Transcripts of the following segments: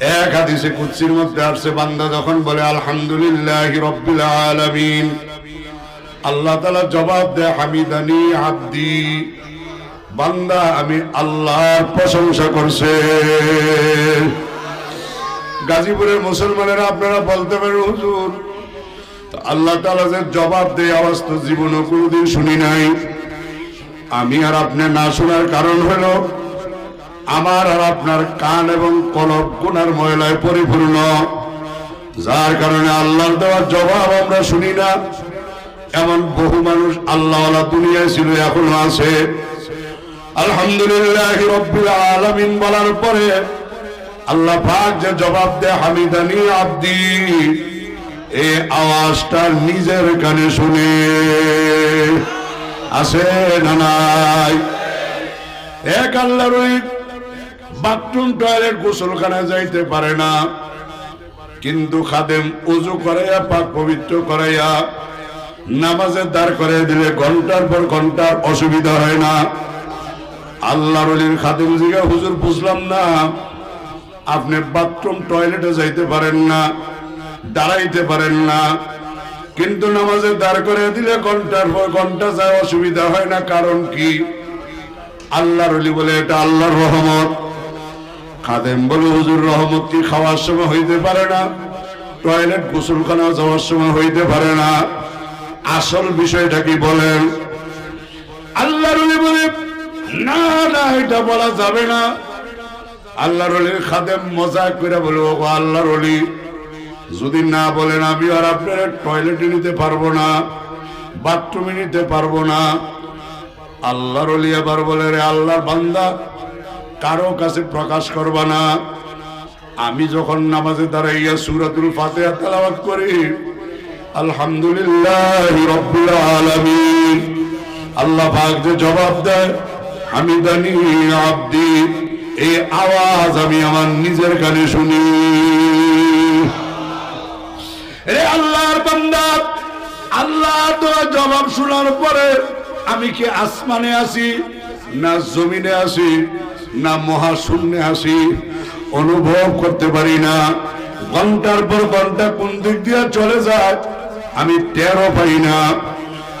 এক হাদিসে কুৎসির মধ্যে আসছে, বান্দা যখন বলে, আলহামদুলিল্লাহ রব্বিল আলামিন। আল্লাহ তাআলা জবাব দেয়, হামিদানি আব্দি। বান্দা, আমি আল্লাহর প্রশংসা করছে। গাজীপুরের মুসলমানেরা আপনারা বলতে পারেন, হুজুর আল্লাহ তাআলা যে জবাব দেয়, আওয়াজ তো জীবনে কোনোদিন শুনি নাই। আমি আর আপনি না শোনার কারণ হলো আমার আর আপনার কান এবং কলব গুনার ময়লায় পরিপূর্ণ। যার কারণে আল্লাহর দেওয়ার জবাব আমরা শুনি না। এমন বহু মানুষ আল্লাহ দুনিয়ায় ছিল, এখনও আছে। আলহামদুলিল্লাহ বলার পরে আল্লাহ যে জবাব হামিদানি আব্দি আওয়াজটা নিজের শুনে। আছে না এক আল্লাহর ওই বাথরুম, টয়লেট, গোসলখানায় যাইতে পারে না। কিন্তু খাদেম উজু করাইয়া, পাক পবিত্র করাইয়া নামাজের দাঁড় করে দিলে ঘণ্টার পর ঘণ্টার অসুবিধা হয় না। আল্লাহর অলির খাদেম জিগা হুজুর, বুঝলাম না। আপনি বাথরুম, টয়লেটে যাইতে পারেন না, দাঁড়াইতে পারেন না। কিন্তু নামাজে দাঁড় করে দিলে ঘণ্টার পর ঘণ্টা যায়, অসুবিধা হয় না। কারণ কি? আল্লাহর অলি বলে, এটা আল্লাহর রহমত। খাদেম বলে হুজুর রহমত খাওয়ার সময় হইতে পারে না, টয়লেট গোসলখানা যাওয়ার সময় হইতে পারে না। আসল বিষয়টা কি বলেন? আল্লাহর অলি বলে, না না, এটা বলা যাবে না। আল্লাহর অলির খাদেম মজা করে বলে ও আল্লাহর অলি যদি না বলেন আমি আর আপনার টয়লেটে নিতে পারব না, বাথরুমে নিতে পারব না। আল্লাহর আবার বলে, রে আল্লাহর বান্দা কারও কাছে প্রকাশ করবা না। আমি যখন নামাজে দাঁড়াইয়া সুরাতুল ফাতিহা তেলাওয়াত করি, আলহামদুলিল্লাহ আল্লাহ পাক যে জবাব দেয়, হামিদানি আব্দি, এই আওয়াজ আমি আমার নিজের কানে শুনি। আল্লাহর বান্দা, আল্লাহ তো জবাব শোনার পরে আমি কি আসমানে আছি না জমিনে আছি? না মহাশূন্যে আছি অনুভব করতে পারি না। ঘণ্টার পর ঘণ্টা কোন দিক দিয়ে চলে যায়, আমি টেরও পাই না।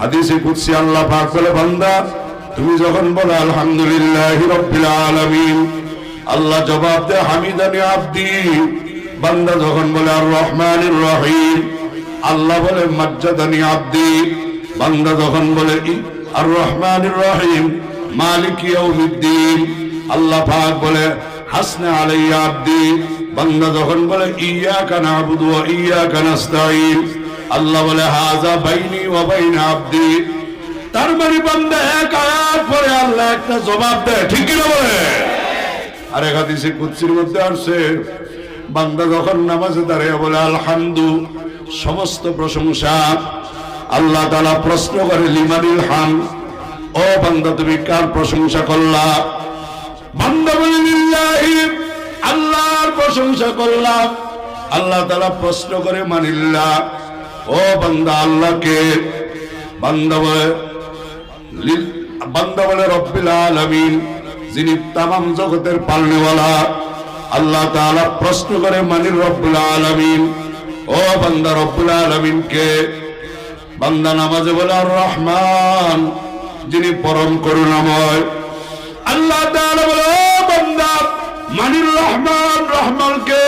হাদিসে কুৎসি আল্লাহ পাক বলে, বান্দা, তুমি যখন বলো, আলহামদুলিল্লাহ রব্বিল আলামিন আল্লাহ জবাব দে হামিদানি আব্দি। বান্দা যখন বলে আর রহমানির রহিম আল্লাহ বলে, মজ্জাদানি আব্দি। বান্দা যখন বলে আর রহমানির রহিম মালিক ইয়াউমিদ্দিন আল্লাহ পাক বলে, হাসনা আলাইয়া আব্দি। বান্দা যখন বলে ইয়াকা নাবুদু ওয়া ইয়াকা নাস্তাইন আল্লাহ বলে হাজা বাইনি ওয়া বাইনা আব্দি। তার মানে বান্দা এক আয়াত পরে আল্লাহ একটা জবাব দেয়, ঠিক কি না বলে? আর এক হাদিসে কুৎসির মধ্যে আসছে, বান্দা যখন নামাজে দাঁড়িয়ে বলে, আলহামদু সমস্ত প্রশংসা, আল্লাহ তাআলা প্রশ্ন করে, লিমানিল হাম? ও বান্দা, তুমি কার প্রশংসা করলা? আল্লাহর প্রশংসা করলাম। আল্লাহ তাআলা প্রশ্ন করে মানিল্লা, ও বান্দা আল্লাহকে বান্দা বলে বান্দা বলে, রব্বিল আলামিন, যিনি তামাম জগতের পালনেওয়ালা। আল্লাহ তাআলা প্রশ্ন করে মানির রব্বুল আলামিন? ও বান্দা, রব্বুল আলামিন কে? বান্দা নামাজে বলে রহমান যিনি পরম করুণাময়। আল্লাহ মানির রহমান রহমান কে?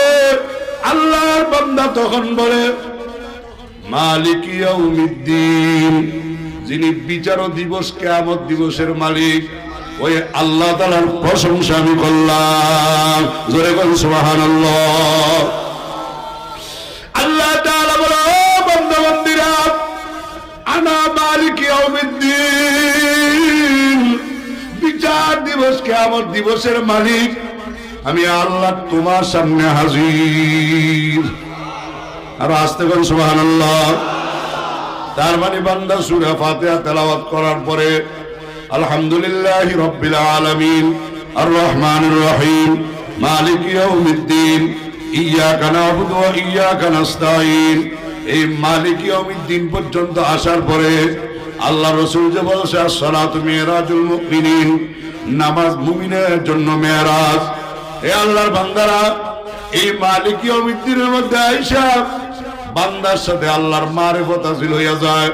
আল্লাহর বান্দা তখন বলে, মালিক যিনি বিচার দিবস, কেয়ামত দিবসের মালিক। ওই আল্লাহ তালার প্রশংসা আমি করলাম। জোরে কোন সুবহানাল্লাহ। কেয়ামত দিবসের মালিক, আমি আল্লাহ তোমার সামনে হাজির। আর আসতে করেন সুবাহান তার মানে বান্দা সুরা ফাতিহা তেলাওয়াত করার পরে, আলহামদুলিল্লাহ রব্বিল আর রহমানির রহিম, মালিক ইয়াউমিদ্দিন ইয়াকা নাবুদু ওয়া ইয়াকা এই মালিক পর্যন্ত আসার পরে, আল্লাহ রসুল যে বলছে, আসসালাতু মিরাজুল মুমিনিন। নামাজ মুমিনের জন্য মেরাজ এ আল্লাহর বান্দারা, এই মালিকী অমিত্তির মধ্যে আইসা বান্দার সাথে আল্লাহর মারেফত হাসিল হইয়া যায়।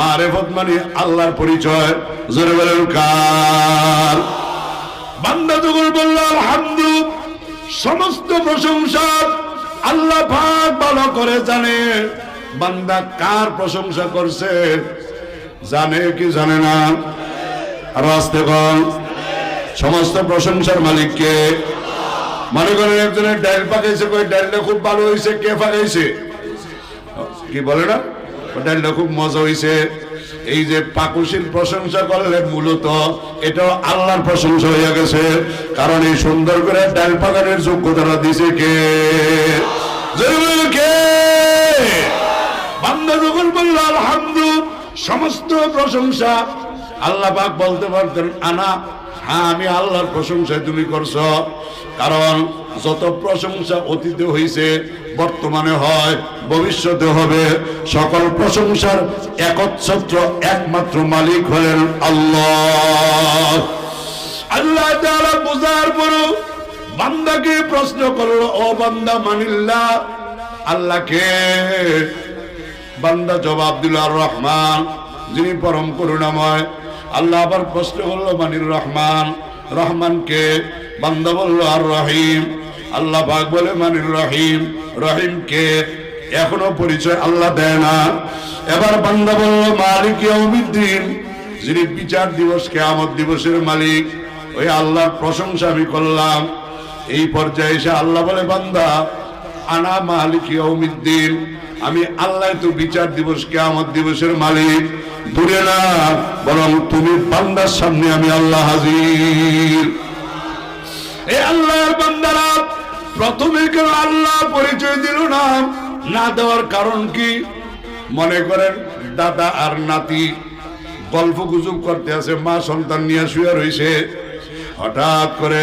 মারেফত মানে আল্লাহর পরিচয়। জোরে বলেন, কার? বান্দা যখন বলল, আলহামদু, সমস্ত প্রশংসা আল্লাহ পাক ভালো করে জানে। বান্দা কার প্রশংসা করছে, জানে কি জানে না? আসতে কন সমস্ত প্রশংসার মালিককে। মনে করেন একজনের ডাইল পাকাইছে, কই ডাইলটা খুব ভালো হয়েছে কে পাকাইছে? কি বলে না? ডাইলটা খুব মজা হয়েছে এই যে পাকুশির প্রশংসা করলে মূলত এটাও আল্লাহর প্রশংসা হয়ে গেছে। কারণ এই সুন্দর করে ডাল পাকানের যোগ্যতাটা দিছে কে? কে? বান্দা যখন বলল সমস্ত প্রশংসা আল্লাহ পাক বলতে পারতেন, আনা হ্যাঁ আমি আল্লাহর প্রশংসায় তুমি করছ। কারণ যত প্রশংসা অতীতে হয়েছে বর্তমানে হয়, ভবিষ্যতে হবে। সকল প্রশংসার একচ্ছত্র একমাত্র মালিক হলেন আল্লাহ। আল্লাহ তাআলা বুঝার পরও বান্দাকে প্রশ্ন করল, ও বান্দা, মানিল্লা? আল্লাহকে বান্দা জবাব দিল, আর রহমান, যিনি পরম করুণাময় আল্লাহ আবার প্রশ্ন করল, মানির রহমান? রহমানকে বান্দা বলল, আর রহিম? আল্লাহ পাক বলে, মানির রহিম। রহিমকে এখনও পরিচয় আল্লাহ দেয় না। এবার বান্দা বলল, মালিক ইয়াউমিদ্দিন? যিনি বিচার দিবস, কেয়ামত দিবসের মালিক। ওই আল্লাহর প্রশংসা আমি করলাম। এই পর্যায়ে এসে আল্লাহ বলে, বান্দা, আনা মালিক ইয়াউমিদ্দিন। আমি আল্লাহ তো বিচার দিবস, কেয়ামত দিবসের মালিক। দূরে না, বরং তুমি বান্দার সামনে আমি আল্লাহ হাজির। এই আল্লাহর বান্দারা, প্রথমে কেন আল্লাহ পরিচয় দিল না? না দেওয়ার কারণ কি? মনে করেন, দাদা আর নাতি গল্প গুজব করতে আছে, মা সন্তান নিয়ে শুয়ে রয়েছে হঠাৎ করে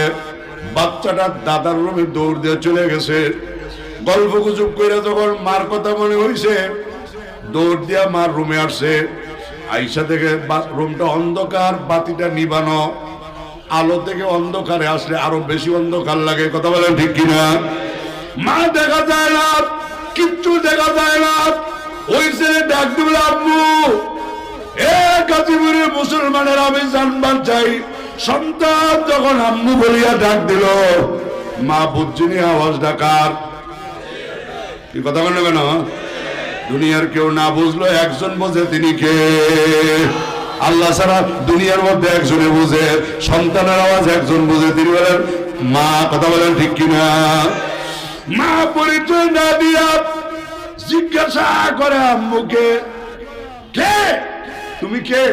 বাচ্চাটা দাদার রুমে দৌড় দিয়ে চলে গেছে। গল্প গুজব করে যখন মার কথা মনে হয়েছে দৌড় দিয়া মার রুমে আসছে। আইসা থেকে রুমটা অন্ধকার, বাতিটা নিবানো। আলো থেকে অন্ধকারে আসলে আরও বেশি অন্ধকার লাগে। কথা বলেন ঠিক কিনা? মা দেখা যায় না, কিচ্ছু দেখা যায় না। ওই ছেলে ডাক দিবলে আব্বু। এ গাজীপুরের মুসলমানের আমি জানবার চাই, সন্তান যখন আম্মু বলিয়া ডাক দিল, মা বুঝছিনি আওয়াজ ডাকার কি কথা বলেন কেন? দুনিয়ার কেউ না বুঝলো একজন বোঝে তিনি কে? আল্লাহ ছাড়া দুনিয়ার মধ্যে একজনে বুঝে, সন্তানের আওয়াজ একজন বুঝে, তিনি বলেন, মা, কথা বলেন ঠিক কিনা? মা, পরিচয় না দিয়া জিজ্ঞাসা করে আম্মুকে, কে? তুমি কে?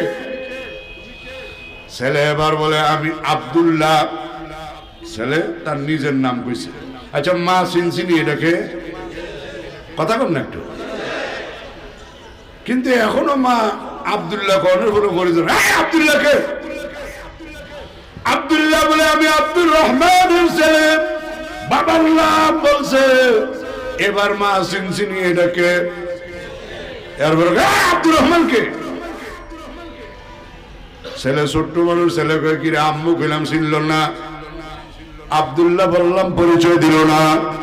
ছেলে এবার বলে, আমি আব্দুল্লাহ। ছেলে তার নিজের নাম কইছে। আচ্ছা মা চিনছিনি এটাকে কথা কর না একটু। কিন্তু এখনও মা আব্দুল্লাহ কনের কোনো পরিচয় এই আব্দুল্লাহকে। আব্দুল্লাহ বলে আমি আব্দুর রহমানের ছেলে। বাবার নাম বলছে। এবার মা চিনছিনি এটাকে এরপরে কয়, "এই আব্দুর রহমানকে। ছেলে ছোট্ট মানুষ ছেলে কি আম্মু কইলাম চিনল না। আব্দুল্লাহ বললাম পরিচয় দিল না।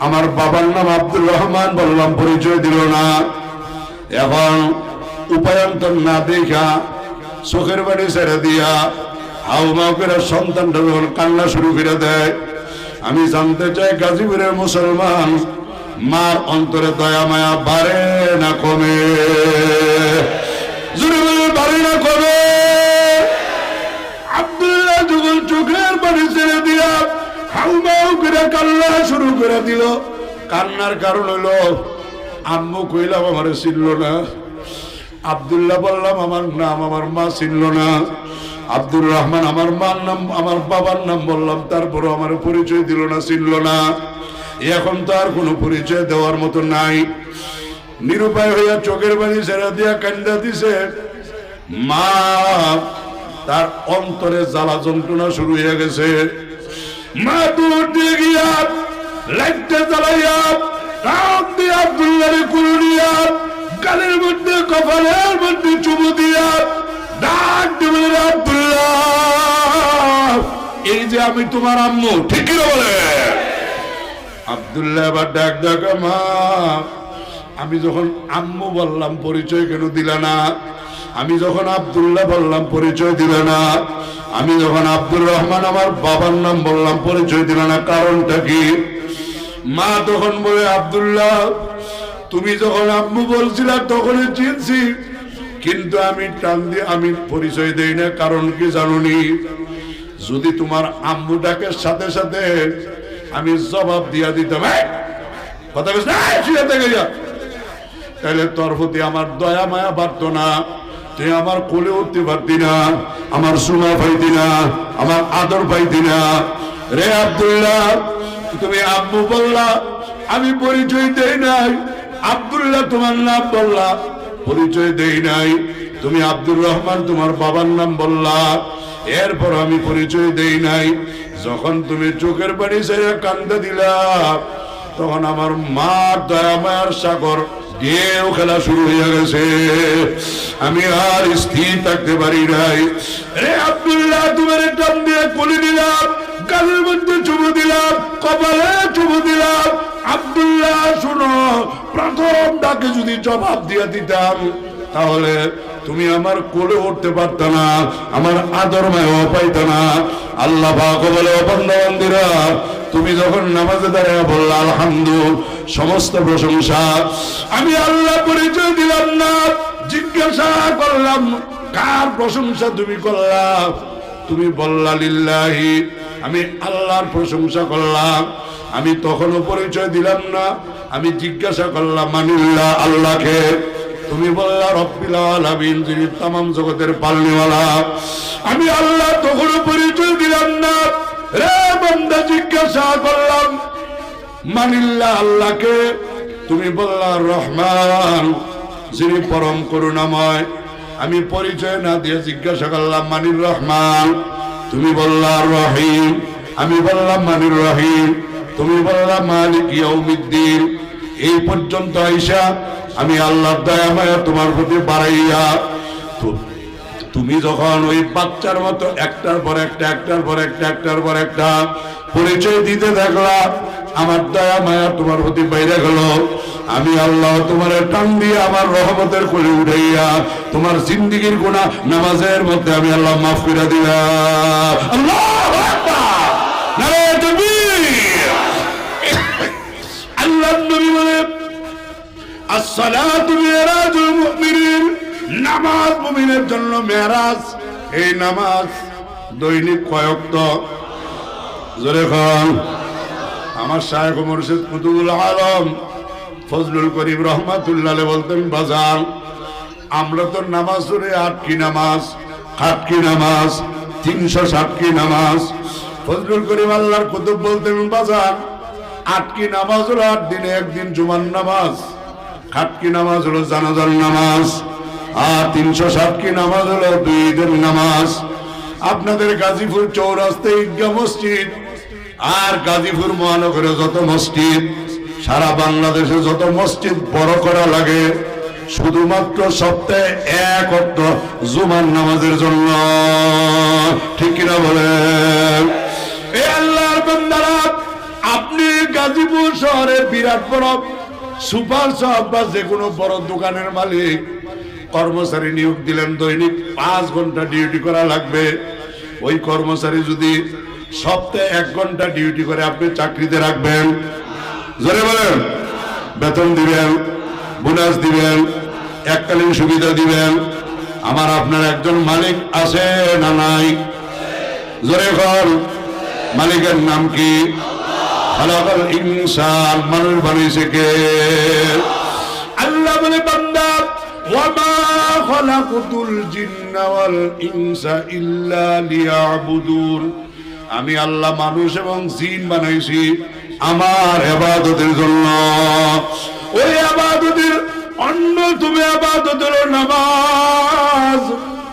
আমার বাবার নাম আব্দুর রহমান বললাম পরিচয় দিল না। এখন উপায়ন্তর না দেখা চোখের বাড়ি ছেড়ে দিয়া হাউ মাউ করে সন্তানটা যখন কান্না শুরু করে দেয়, আমি জানতে চাই গাজীপুরের মুসলমান মার অন্তরে দয়া, মায়া বাড়ে না কমে? বাড়ে না কমে? আব্দুল্লাহ যখন চোখের বাড়ি ছেড়ে দিয়া হাউমাউ করে কান্না শুরু করে দিল। কান্নার কারণ হলো আম্মু কইলাম আমার চিনল না। আব্দুল্লাহ বললাম, আমার নাম আমার মা চিনল না। আব্দুর রহমান, আমার মার নাম, আমার বাবার নাম বললাম, তারপরও আমার পরিচয় দিল না চিনল না। এখন তো আর কোনো পরিচয় দেওয়ার মতো নাই। নিরুপায় হইয়া চোখের বাড়ি ছেড়ে দিয়া কান্দা দিছে। মা, তার অন্তরে জ্বালা যন্ত্রণা শুরু হয়ে গেছে। মা দূর দিয়ে গিয়া লাইটটা জ্বালাইয়া রাত দিয়ে আব্দুল্লাহরে কুড়িয়া গালের মধ্যে, কপালের মধ্যে চুমু দিয়া, ডাক দিবে আব্দুল্লাহ। এই যে আমি তোমার আম্মু ঠিকই বলে? আবদুল্লাহ এবার ডাক ডাক মা। আমি যখন আম্মু বললাম, পরিচয় কেন দিলা না? আমি যখন আব্দুল্লাহ বললাম, পরিচয় দিলে না? আমি যখন আব্দুর রহমান আমার বাবার নাম বললাম, পরিচয় দিলে না? কারণটা কি? মা তখন বলে আব্দুল্লাহ তুমি যখন আম্মু বলছিলা তখনই চিনছি। কিন্তু আমি টান দিয়ে আমি পরিচয় দেই না কারণ কি জানুনি? যদি তোমার আম্মু ডাকের সাথে সাথে আমি জবাব দিয়া দিতাম "এই, কথা তাহলে তোর প্রতি আমার দয়া মায়া বাড়তো না তুই আমার কোলে উঠতে পারতি না আমার সুমা পাইতি না আমার আদর পাইতি না। রে আব্দুল্লাহ তুমি আব্বু বললা, আমি পরিচয় দেই নাই। আব্দুল্লাহ তোমার নাম বললা, পরিচয় দেই নাই। তুমি আব্দুর রহমান তোমার বাবার নাম বললা, এরপর আমি পরিচয় দেই নাই। যখন তুমি চোখের বাড়ি ছেড়ে কান্দা দিলা, তখন আমার মা দয়া, মায়ার সাগর ঢেউ খেলা শুরু হয়ে গেছে। আমি আর স্থির থাকতে পারি নাই। রে আব্দুল্লাহ, তোমার টান দিয়ে কলি দিলাম। গালের মধ্যে চুমু দিলাম, কপালে চুমু দিলাম। আব্দুল্লাহ, শুনো, প্রথম ডাকে যদি জবাব দিয়ে দিতাম, তাহলে তুমি আমার কোলে উঠতে পারত না, আমার আদর পাইত না। আল্লাহ বলে তুমি যখন নামাজে দাঁড়িয়ে বললা আলহামদু সমস্ত প্রশংসা। আমি আল্লাহ পরিচয় দিলাম না, জিজ্ঞাসা করলাম, কার প্রশংসা তুমি করলা? তুমি বললা, লিল্লাহি আমি আল্লাহর প্রশংসা করলাম, আমি তখনও পরিচয় দিলাম না, আমি জিজ্ঞাসা করলাম, মানিল্লাহ, আল্লাহকে? তুমি বললা, রব্বিল আলামিন, যিনি তামাম জগতের পালনিওয়ালা। আমি আল্লাহ তখনও পরিচয় দিলাম না। রে বান্দা, জিজ্ঞাসা করলাম মানিল্লা আল্লাহকে? তুমি বললা, রহমান, যিনি পরম করুণাময়। আমি পরিচয় না দিয়ে জিজ্ঞাসা করলাম, মানির রহমান? তুমি বললা রহিম, আমি বললাম মানির রহিম, তুমি বললা মালিক ইয়াউমিদ্দিন। এই পর্যন্ত আইসা আমি আল্লাহর দয়া মায়া তোমার প্রতি বাড়াইয়া তুমি যখন ওই বাচ্চার মতো একটার পর একটা, একটার পর একটা, একটার পর একটা পরিচয় দিতে থাকলা, আমার দয়া মায়া তোমার প্রতি বাইরে গেল। আমি আল্লাহ তোমার টান দিয়ে আমার রহমতের কোলে উঠাইয়া তোমার জিন্দিগির গুণা নামাজের মধ্যে আমি আল্লাহ মাফ করে মুমিনিন। নামাজ জন্য এই নামাজ দৈনিক আমার শায়েখ মুর্শিদ আলম ফজলুল করিম রহমাতুল্লাহ বলতেন বাজার আমরা তো নামাজ ধরে আটকি নামাজ খাটকি নামাজ, তিনশো ষাটকি নামাজ। ফজলুল করিম আল্লাহর কুতুব বলতেন, বাজান আটকি নামাজ হলো আট দিনে একদিন জুমার নামাজ খাটকি নামাজ হলো জানাজার নামাজ, আর তিনশো ষাটকি নামাজ হলো দুই ঈদের নামাজ। আপনাদের গাজীপুর চৌরাস্তা ঈদগাহ মসজিদ, আর গাজীপুর মহানগরে যত মসজিদ সারা বাংলাদেশে যত মসজিদ বড় করা লাগে, শুধুমাত্র সপ্তাহে এক অর্থ জুমার নামাজের জন্য। ঠিক কিনা বলেন? আপনি গাজীপুর শহরে বিরাট বড় সুপার শপ বা যে কোনো বড় দোকানের মালিক, কর্মচারী নিয়োগ দিলেন, দৈনিক পাঁচ ঘণ্টা ডিউটি করা লাগবে। ওই কর্মচারী যদি সপ্তাহে এক ঘণ্টা ডিউটি করে আপনি চাকরিতে রাখবেন জোরে বলেন। বেতন দিবেন, বোনাস দিবেন, এককালীন সুবিধা দিবেন। আমার আপনার একজন মালিক আছে না নাই? জোরে কর। মালিকের নাম কি? ইনসান, মানুষ বানিয়েছে কে? আল্লাহ বলে, বান্দা আমি আল্লাহ মানুষ এবং জিন বানাইছি। আমার ইবাদতের জন্য। ওই ইবাদতের অন্য তুমি হলো নামাজ,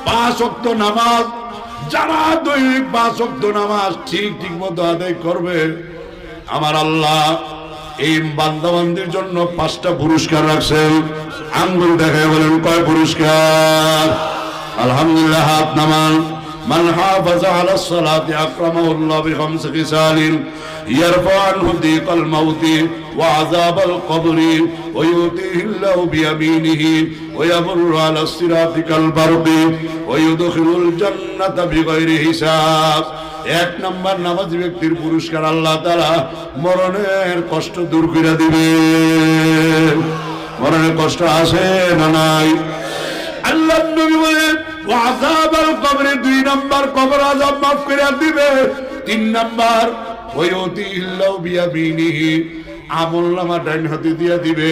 পাঁচ ওয়াক্ত নামাজ যারা দৈনিক ওয়াক্ত নামাজ ঠিক ঠিক মতো আদায় করবে। আমার আল্লাহ এই বান্দাবান্দির জন্য পাঁচটা পুরস্কার রাখছেন। আঙ্গুল দেখায় বলেন, কয় পুরস্কার? আলহামদুলিল্লাহ, হাত নামান। من حافظ على الصلاة أكرمه الله بخمس خصال يرفع عنه ضيق الموت وعذاب القبر ويؤتيه الله بيمينه ويمر على الصراط كالبرق ويدخل الجنة بغير حساب এক নম্বর নামাজ ব্যক্তির পুরস্কার আল্লাহ তারা মরণের কষ্ট দূর করে দিবে মরণের কষ্ট আসে না নাই আল্লাহ নবী দুই নাম্বার কবর আযাব মাফ করে দিবে। তিন নাম্বার ওয়তি ইল্লাহু বিয়ামিনিহি আমল নামা ডাইন হাতে দিয়া দিবে।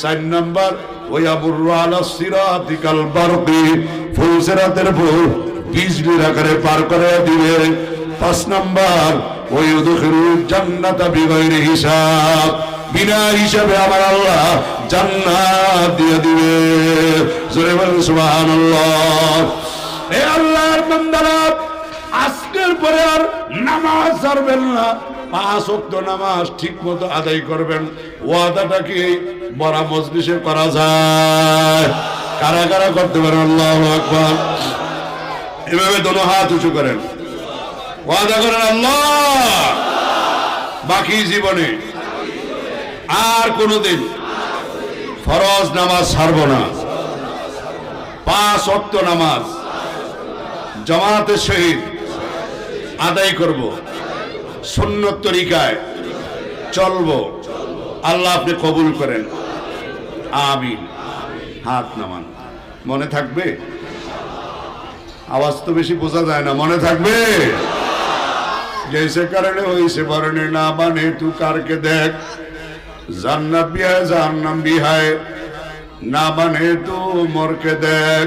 চার নাম্বার ওয়াবুরু আলা সিরাতি কাল বারকি ফুল সিরাতের ফুল বিজলির আকারে পার করে দিবে। পাঁচ নাম্বার ওয়ুদখিলুল জান্নাতা বিগাইরি হিসাব বিনা হিসাবে আমার আল্লাহ জান্নাত দিয়ে দিবে। জোরে বলেন, সুবহানাল্লাহ। এ আল্লাহর বান্দারা, আজকের পরে আর নামাজ ছাড়বেন না। পাঁচ ওয়াক্ত নামাজ ঠিক মতো আদায় করবেন। ওয়াদাটা কি বড় মজলিসে করা যায়? কারা কারা করতে পারেন? আল্লাহু আকবার। এভাবে দোনো হাত উঁচু করেন। ওয়াদা করেন, আল্লাহ! বাকি জীবনে আর কোনোদিন ফরজ নামাজ ছাড়ব না পাঁচ অক্ত নামাজ জামাতে শহীদ আদায় করব সুন্নত তরিকায় চলবো আল্লাহ আপনি কবুল করেন আমিন হাত নামান মনে থাকবে আওয়াজ তো বেশি বোঝা যায় না মনে থাকবে जैसे करने वैसे भरने ना बने तू करके देख জান্নাত বিহায় জাহান্নাম বিহায়। না মানে তো মরকে দেখ।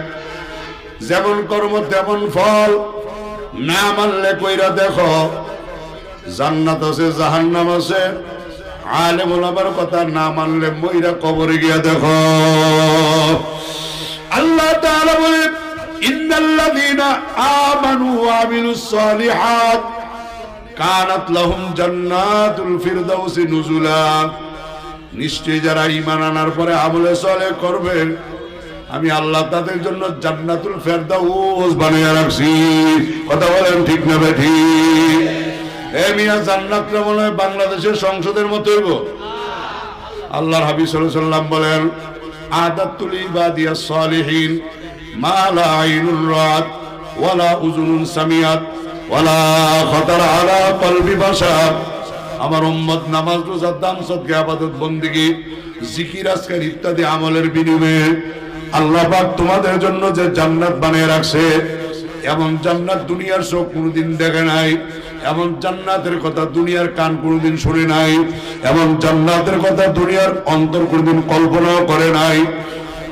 যেমন কর্ম, তেমন ফল। না মানলে কইরা দেখ। জান্নাত আছে, জাহান্নাম আছে। আলে বলাবার কথা, না মানলে মইরা কবরে গিয়া দেখো। আল্লাহ তাআলা বলে, ইন্নাল্লাযীনা আমানু ওয়া আমিলুস সালিহাত কানাত লাহুম জান্নাতুল ফিরদাউসি নুজুলা। নিশ্চয়ই যারা ইমান আনার পরে আমলে চলে করবেন আমি আল্লাহ তাদের জন্য জান্নাতুল ফেরদাউস বানিয়ে রাখছি। কথা বলেন ঠিক না বেঠি? এ মিয়া, জান্নাতটা মনে হয় বাংলাদেশের সংসদের মতো হইব। আল্লাহর হাবিব সাল্লাম বলেন, আদাতুল ইবাদিয়াস সালিহিন, মা লা আইনুর রাত, ওয়ালা উযুনুন সামিয়াত, ওয়ালা খাতার আলা কলবি বাশার আমার উম্মত নামাজ রোজা দান সদকা ইবাদত বন্দেগী জিকির আজকার ইত্যাদি আমলের বিনিময়ে আল্লাহ পাক তোমাদের জন্য যে জান্নাত বানিয়ে রাখছে এমন জান্নাত দুনিয়ার চোখ কোনোদিন দেখে নাই এমন জান্নাতের কথা দুনিয়ার কান কোনোদিন শুনে নাই এমন জান্নাতের কথা দুনিয়ার অন্তর কোনোদিন কল্পনাও করে নাই।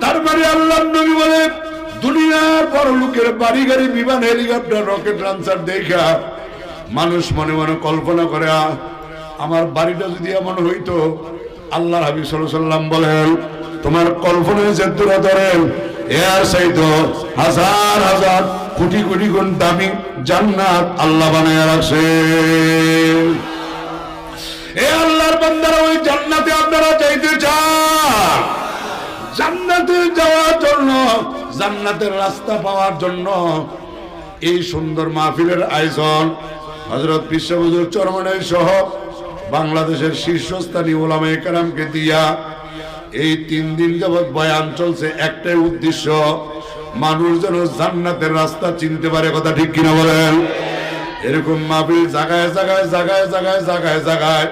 তার মানে আল্লাহ নবী বলে দুনিয়ার বড় লোকের বাড়ি গাড়ি বিমান হেলিকপ্টার রকেট লঞ্চার দেখা মানুষ মনে মনে কল্পনা করে "আহ, আমার বাড়িটা যদি এমন হইতো আল্লাহ হাবিব সাল্লাম বলেন, তোমার কল্পনায় যে দূরে ধরেন এর সাইতো হাজার হাজার কোটি কোটি গুণ দামি জান্নাত আল্লাহ বানায় রাখছে। এ আল্লাহর বান্দারা, ওই জান্নাতে আপনারা যাইতে চান। জান্নাতে যাওয়ার জন্য, জান্নাতের রাস্তা পাওয়ার জন্য এই সুন্দর মাহফিলের আয়োজন হজরত বিশ্ববজুর চরমনের সহ বাংলাদেশের শীর্ষস্থানীয় ওলামা একরামকে দিয়া এই তিন দিন যাবৎ বয়ান চলছে একটাই উদ্দেশ্য, মানুষ যেন জান্নাতের রাস্তা চিনতে পারে, কথা ঠিক কিনা বলেন? এরকম মাহফিল জাগায় জাগায় জাগায় জাগায় জাগায় জায়গায়